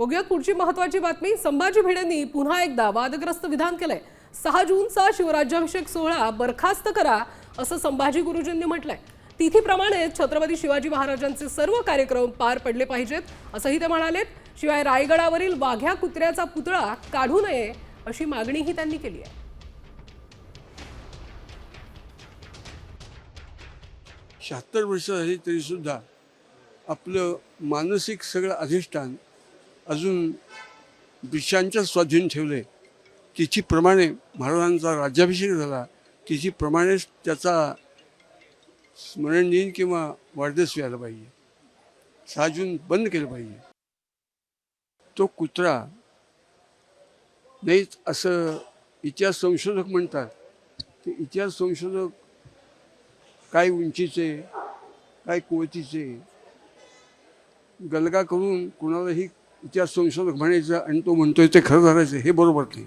बघूयात पुढची महत्वाची बातमी. संभाजी भिडेंनी पुन्हा एकदा वादग्रस्त विधान केलंय. सहा जूनचा शिवराज्याभिषेक सोहळा बरखास्त करा असं संभाजी गुरुजींनी म्हटलंय. तिथीप्रमाणे छत्रपती शिवाजी महाराजांचे सर्व कार्यक्रम पार पडले पाहिजेत असंही ते म्हणालेत. शिवाय रायगडावरील वाघ्या कुत्र्याचा पुतळा काढू नये अशी मागणीही त्यांनी केली आहे. शहात्तर वर्ष झाली तरीसुद्धा आपलं मानसिक सगळं अधिष्ठान अजून ब्रिटिशांच्या स्वाधीन ठेवले. तिथीप्रमाणे महाराजांचा राज्याभिषेक झाला. तिथीप्रमाणेच त्याचा स्मरण दिन किंवा वाढदिवस व्हायला पाहिजे. सहा जून बंद केलं पाहिजे. तो कुत्रा नाहीच असं इतिहास संशोधक म्हणतात. ते इतिहास संशोधक काय उंचीचे काय कुवतीचे गलगा करून कुणालाही इतिहास संशोधक म्हणायचं आणि तो म्हणतोय ते खरं झालायचं हे बरोबर नाही.